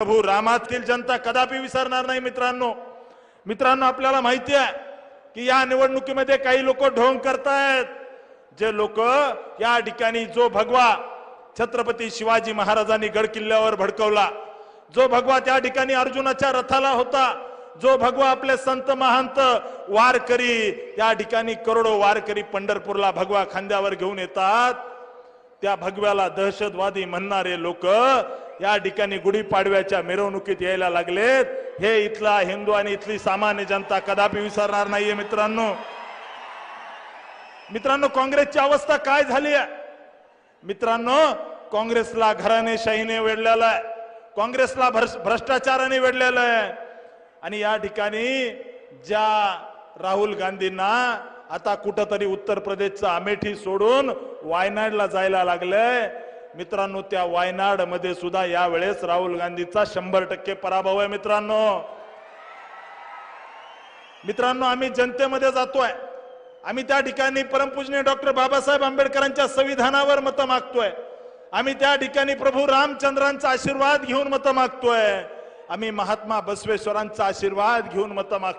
प्रभू रामातील जनता कदापि विसरणार नाही मित्रांनो. मित्रांनो आपल्याला माहिती आहे की या निवडणुकीमध्ये काही लोक ढोंग करतायत. जे लोक या ठिकाणी जो भगवा छत्रपती शिवाजी महाराजांनी गड किल्ल्यावर भडकवला जो भगवा त्या ठिकाणी अर्जुनाच्या रथाला होता जो भगवा आपले संत महंत वारकरी त्या ठिकाणी करोडो वारकरी पंढरपूरला भगवा खांद्यावर घेऊन येतात. त्या भगव्याला दहशतवादी म्हणणारे लोक या ठिकाणी गुढीपाडव्याच्या मिरवणुकीत यायला लागलेत. हे इथला हिंदू आणि इथली सामान्य जनता कदापि विसरणार नाहीये मित्रांनो. मित्रांनो काँग्रेसची अवस्था काय झाली आहे? मित्रांनो काँग्रेसला घराणेशाहीने वेढलेला आहे. काँग्रेसला भ्रष्- भ्रष्टाचाराने वेढलेलं आहे. आणि या ठिकाणी ज्या राहुल गांधींना आता कुठंतरी उत्तर प्रदेशचं अमेठी सोडून वायनाडला जायला लागलंय. मित्रांनो त्या वायनाडमध्ये सुद्धा यावेळेस राहुल गांधीचा शंभर टक्के पराभव आहे मित्रांनो. मित्रांनो आम्ही जनतेमध्ये जातोय. आम्ही त्या ठिकाणी परमपूजनीय डॉक्टर बाबासाहेब आंबेडकरांच्या संविधानावर मतं मागतोय. आम्ही त्या ठिकाणी प्रभू रामचंद्रांचा आशीर्वाद घेऊन मतं मागतोय. आम्ही महात्मा बसवेश्वरांचा आशीर्वाद घेऊन मतं मागतो